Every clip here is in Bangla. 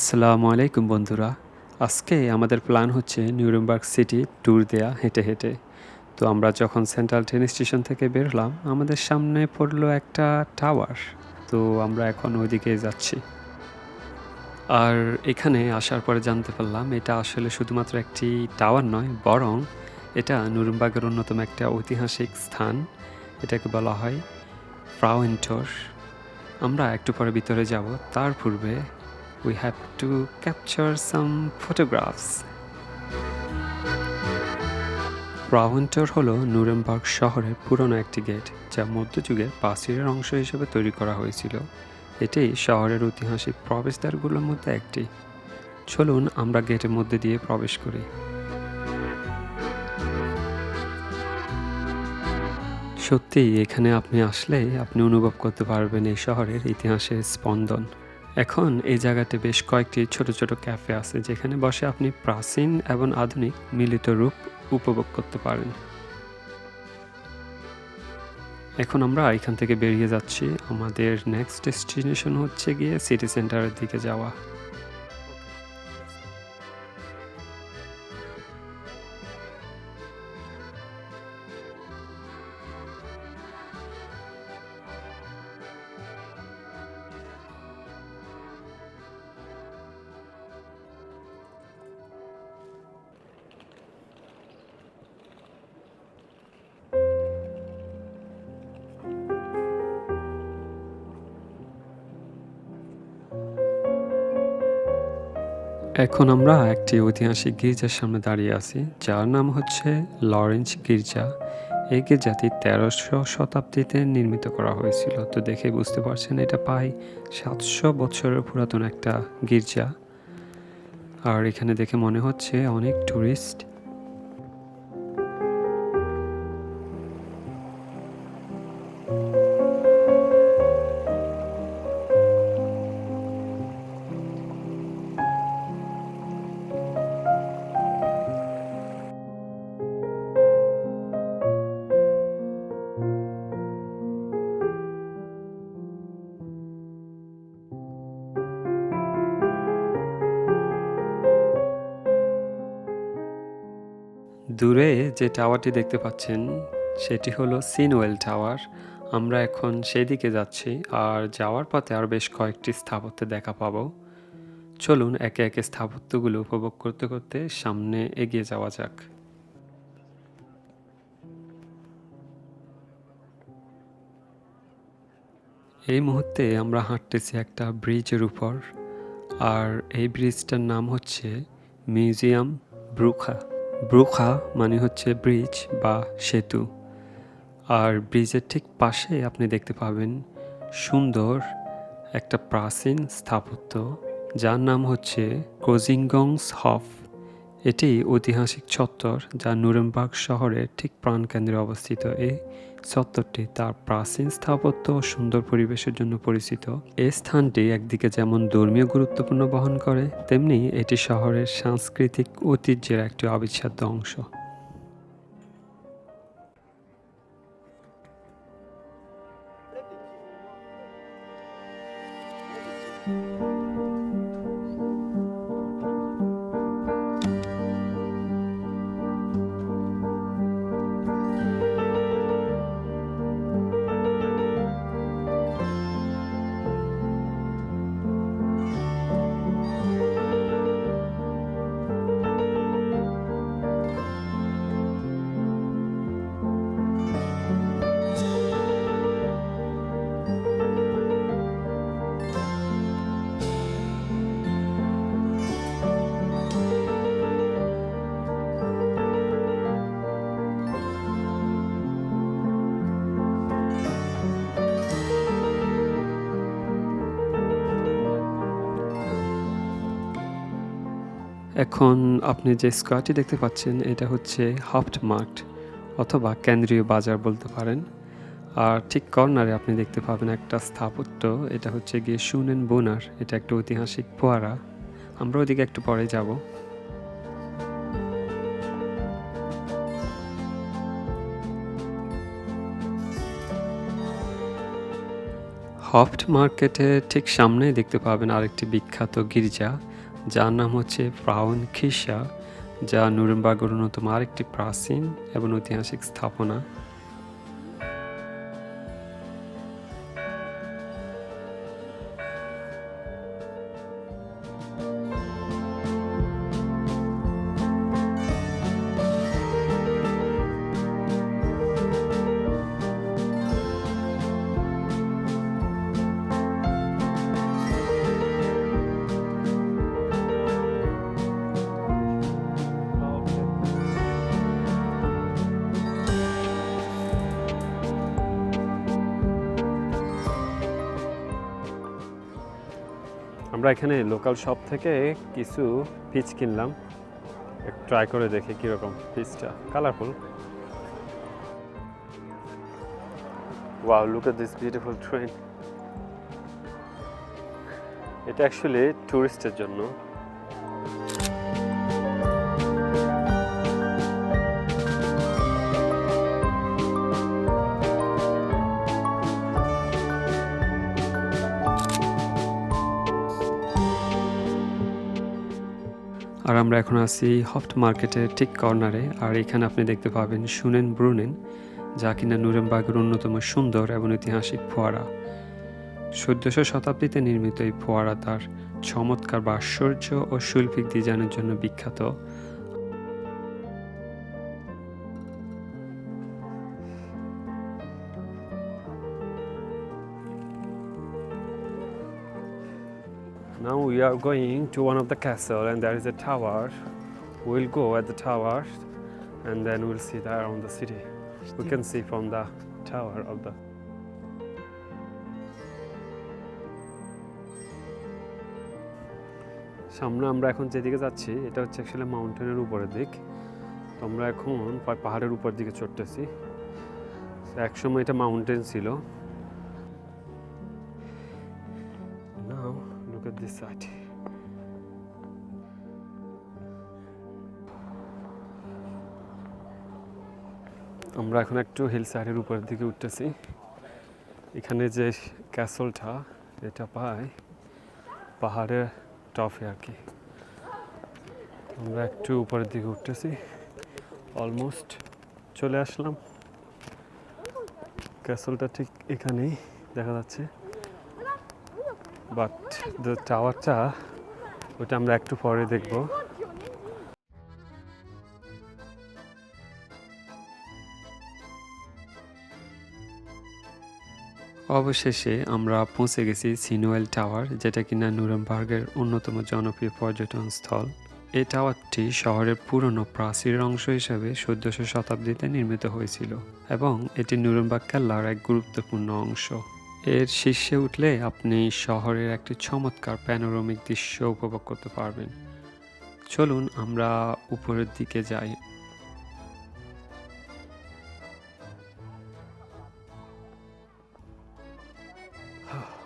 আসসালামু আলাইকুম বন্ধুরা। আজকে আমাদের প্ল্যান হচ্ছে নিউরেমবার্গ সিটি ট্যুর দেয়া হেঁটে হেঁটে। তো আমরা যখন সেন্ট্রাল ট্রেন স্টেশন থেকে বেরোলাম আমাদের সামনে পড়ল একটা টাওয়ার তো আমরা এখন ওইদিকে যাচ্ছি। আর এখানে আসার পরে জানতে পারলাম, এটা আসলে শুধুমাত্র একটি টাওয়ার নয়, বরং এটা নুরুমবাগের অন্যতম একটা ঐতিহাসিক স্থান। এটাকে বলা হয় ফ্রাউইন্টোর আমরা একটু পরে ভিতরে যাব, তার পূর্বে we have to capture some photographs. ব্রাউন্টার হলো নুরেমবার্গ শহরের পুরনো একটি গেট, যা মধ্যযুগের প্রাচীরের অংশ হিসেবে তৈরি করা হয়েছিল। এটি শহরের ঐতিহাসিক প্রবেশদ্বারগুলোর মধ্যে একটি। চলুন আমরা গেটের মধ্যে দিয়ে প্রবেশ করি। সত্যি এখানে আপনি আসলে আপনি অনুভব করতে পারবেন এই শহরের ইতিহাসের স্পন্দন। এখন এই জায়গাতে বেশ কয়েকটি ছোট ছোট ক্যাফে আছে যেখানে বসে আপনি প্রাচীন এবং আধুনিক মিলিত রূপ উপভোগ করতে পারেন। এখন আমরা এখান থেকে বেরিয়ে যাচ্ছি। আমাদের নেক্সট ডেস্টিনেশন হচ্ছে গিয়ে সিটি সেন্টারের দিকে যাওয়া। এখন আমরা একটি ঐতিহাসিক গির্জার সামনে দাঁড়িয়ে আছি, যার নাম হচ্ছে লরেন্স গির্জা। এই গির্জাটি তেরোশো শতাব্দীতে নির্মিত করা হয়েছিল। তো দেখে বুঝতে পারছেন, এটা প্রায় সাতশো বছরের পুরাতন একটা গির্জা। আর এখানে দেখে মনে হচ্ছে অনেক টুরিস্ট দূরে যে টাওয়ারটি দেখতে পাচ্ছেন, সেটি হলো সিনওয়েল টাওয়ার। আমরা এখন সেদিকে যাচ্ছি আর যাওয়ার পথে আর বেশ কয়েকটি স্থাপত্য দেখা পাবো। চলুন একে একে স্থাপত্যগুলো উপভোগ করতে করতে সামনে এগিয়ে যাওয়া যাক। এই মুহূর্তে আমরা হাঁটতেছি একটা ব্রিজের উপর, আর এই ব্রিজটার নাম হচ্ছে মিউজিয়াম ব্রুখা। ব্রুখা মানে হচ্ছে ব্রিজ বা সেতু। আর ব্রিজের ঠিক পাশে আপনি দেখতে পাবেন সুন্দর একটা প্রাচীন স্থাপত্য, যার নাম হচ্ছে কোজিংগংস হফ। এটি ঐতিহাসিক চত্বর যা নুরেমবাগ শহরের ঠিক প্রাণকেন্দ্রে অবস্থিত। এই চত্বরটি তার প্রাচীন স্থাপত্য ও সুন্দর পরিবেশের জন্য পরিচিত। এই স্থানটি একদিকে যেমন ধর্মীয় গুরুত্বপূর্ণ বহন করে, তেমনি এটি শহরের সাংস্কৃতিক ঐতিহ্যের একটি অবিচ্ছেদ্য অংশ। এখন আপনি যে স্কোয়ারটি দেখতে পাচ্ছেন, এটা হচ্ছে হাফট মার্ট অথবা কেন্দ্রীয় বাজার বলতে পারেন। আর ঠিক কর্নারে আপনি দেখতে পাবেন একটা স্থাপত্য, এটা হচ্ছে গিয়ে শুনেন বোনার এটা একটা ঐতিহাসিক ফোয়ারা। আমরা ওইদিকে একটু পরে যাব। হফট মার্কেটে ঠিক সামনে দেখতে পাবেন আরেকটি বিখ্যাত গির্জা। যার নাম হচ্ছে ফ্রাউন খিসা যা নুরেমবার্গের অন্যতম আরেকটি প্রাচীন এবং ঐতিহাসিক স্থাপনা। আমরা এখানে লোকাল শপ থেকে কিছু পিচ কিনলাম। ট্রাই করে দেখে কীরকম পিচটা colourful wow look at this beautiful train এটা অ্যাকচুয়ালি ট্যুরিস্টের জন্য। আর আমরা এখন আছি হফট মার্কেটের ঠিক কর্নারে আর এখানে আপনি দেখতে পাবেন শুনেন ব্রুনেন যা কিনা নুরেমবাগের অন্যতম সুন্দর এবং ঐতিহাসিক ফোয়ারা। চোদ্দশো শতাব্দীতে নির্মিত এই ফোয়ারা তার চমৎকার বা আশ্চর্য ও শৈল্পিক ডিজাইনের জন্য বিখ্যাত। Now we are going to one of the castle and there is a tower. We'll go at the tower and then we'll see there around the city. We can see from the tower of the সামনে আমরা এখন যেদিকে যাচ্ছি এটা হচ্ছে অ্যাকচুয়ালি মাউন্টেনের উপরের দিক তো আমরা এখন পাহাড়ের উপর দিকে চড়তেছি একসময় এটা মাউন্টেন ছিল at this side. আমরা এখন একটু হিল সাইডের উপরের দিকে উঠতেছি। এখানে যে ক্যাসলটা এটা পাই পাহাড়ের টপে আর কি আমরা একটু উপরের দিকে উঠতেছি। অলমোস্ট চলে আসলাম। ক্যাসলটা ঠিক এখানেই দেখা যাচ্ছে। বাট দ্য টাওয়ারটা ওটা আমরা একটু পরে দেখব। অবশেষে আমরা পৌঁছে গেছি সিনোয়েল টাওয়ার, যেটা কিনা নুরেমবার্গের অন্যতম জনপ্রিয় পর্যটন স্থল। এই টাওয়ারটি শহরের পুরনো প্রাচীরের অংশ হিসেবে চোদ্দশো শতাব্দীতে নির্মিত হয়েছিল, এবং এটি নুরেমবার্গ কেল্লার এক গুরুত্বপূর্ণ অংশ। এর শীর্ষে উঠলে আপনি শহরের একটি চমৎকার প্যানোরামিক দৃশ্য উপভোগ করতে পারবেন। চলুন আমরা উপরের দিকে যাই।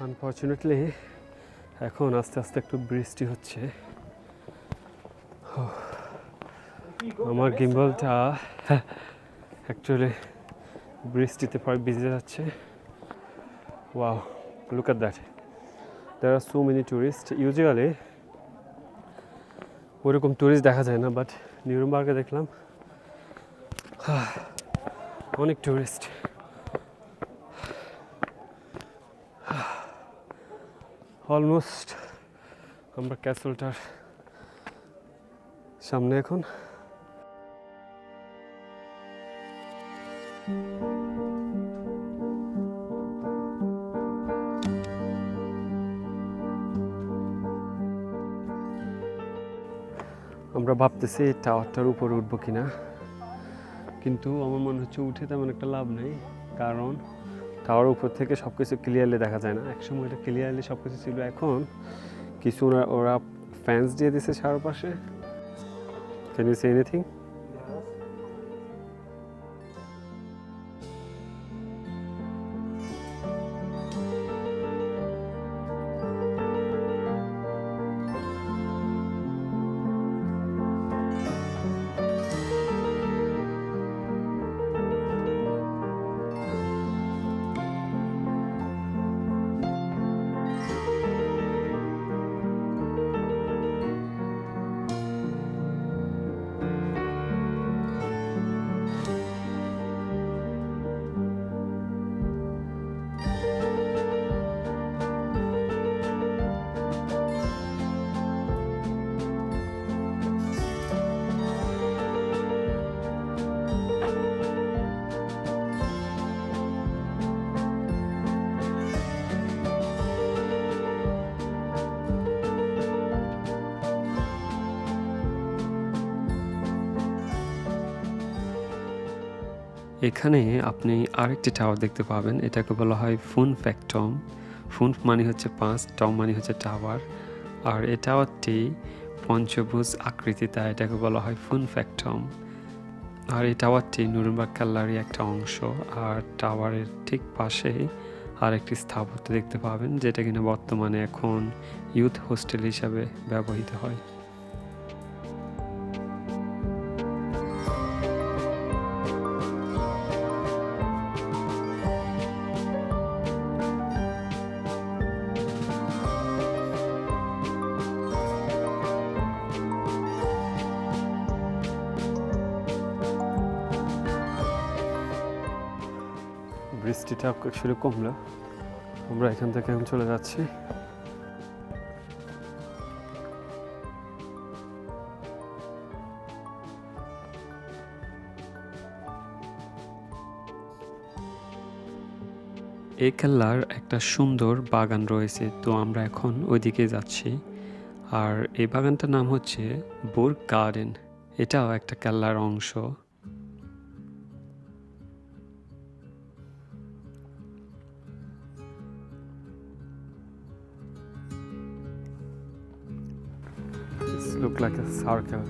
আনফর্চুনেটলি এখন আস্তে আস্তে একটু বৃষ্টি হচ্ছে। আমার গিম্বলটা অ্যাকচুয়ালি বৃষ্টিতে প্রায় ভিজে যাচ্ছে। Wow look at that. There are so many tourists. Usually, ওরকম টুরিস্ট দেখা যায় না বাট নিউরমবার্গে দেখলাম। অনেক টুরিস্ট অলমোস্ট আমরা ক্যাসলটার সামনে এখন। আমরা ভাবতেছি টাওয়ারটার উপরে উঠবো কিনা। কিন্তু আমার মনে হচ্ছে উঠে তেমন একটা লাভ নেই, কারণ টাওয়ার উপর থেকে সব কিছু ক্লিয়ারলি দেখা যায় না। একসময় এটা ক্লিয়ারলি সব কিছু ছিল, এখন কিছু ওরা ফ্যান্স দিয়ে দিছে চারপাশে। Fan is anything? এখানে আপনি আরেকটি টাওয়ার দেখতে পাবেন। এটাকে বলা হয় ফুন ফ্যাক্টম ফুন মানে হচ্ছে পাঁচ টম মানে হচ্ছে টাওয়ার আর এই টাওয়ারটি পঞ্চভুজ আকৃতি, তাই এটাকে বলা হয় ফুন ফ্যাক্টম আর এই টাওয়ারটি নুরুমবাগ কাল্লারই একটা অংশ। আর টাওয়ারের ঠিক পাশে আর একটি স্থাপত্য দেখতে পাবেন, যেটা কিনা বর্তমানে এখন ইউথ হোস্টেল হিসাবে ব্যবহৃত হয়। বৃষ্টিটা শুরু কমলো। আমরা এখান থেকে এখন চলে যাচ্ছি। এই কেল্লার একটা সুন্দর বাগান রয়েছে, তো আমরা এখন ওইদিকে যাচ্ছি। আর এই বাগানটার নাম হচ্ছে বোর গার্ডেন। এটাও একটা কেল্লার অংশ। Harika.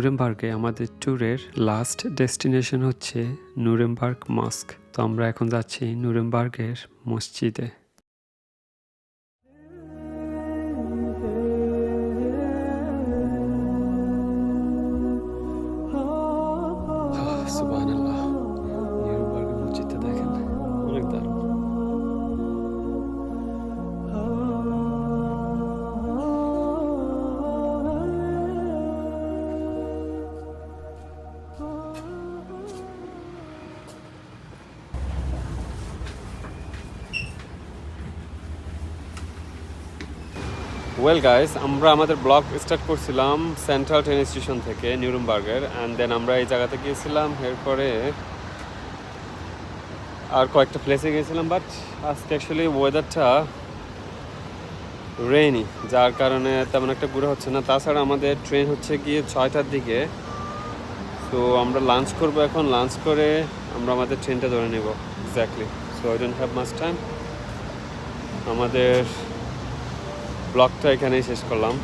নুরেমবার্গে আমাদের ট্যুরের লাস্ট ডেস্টিনেশন হচ্ছে নুরেমবার্গ মস্ক তো আমরা এখন যাচ্ছি নুরেমবার্গের মসজিদে। ওয়েল গাইস আমরা আমাদের ব্লগ স্টার্ট করছিলাম সেন্ট্রাল ট্রেন স্টেশন থেকে নিউরুমবার্গের অ্যান্ড দেন আমরা এই জায়গাতে গিয়েছিলাম, এরপরে আর কয়েকটা প্লেসে গিয়েছিলাম বাট আজকে অ্যাকচুয়ালি ওয়েদারটা রেইনি যার কারণে তেমন একটা ঘুরে হচ্ছে না। তাছাড়া আমাদের ট্রেন হচ্ছে গিয়ে ছয়টার দিকে তো আমরা লাঞ্চ করব এখন। লাঞ্চ করে আমরা আমাদের ট্রেনটা ধরে নেব exactly so I don't have much time আমাদের ব্লগটা এখানেই শেষ করলাম।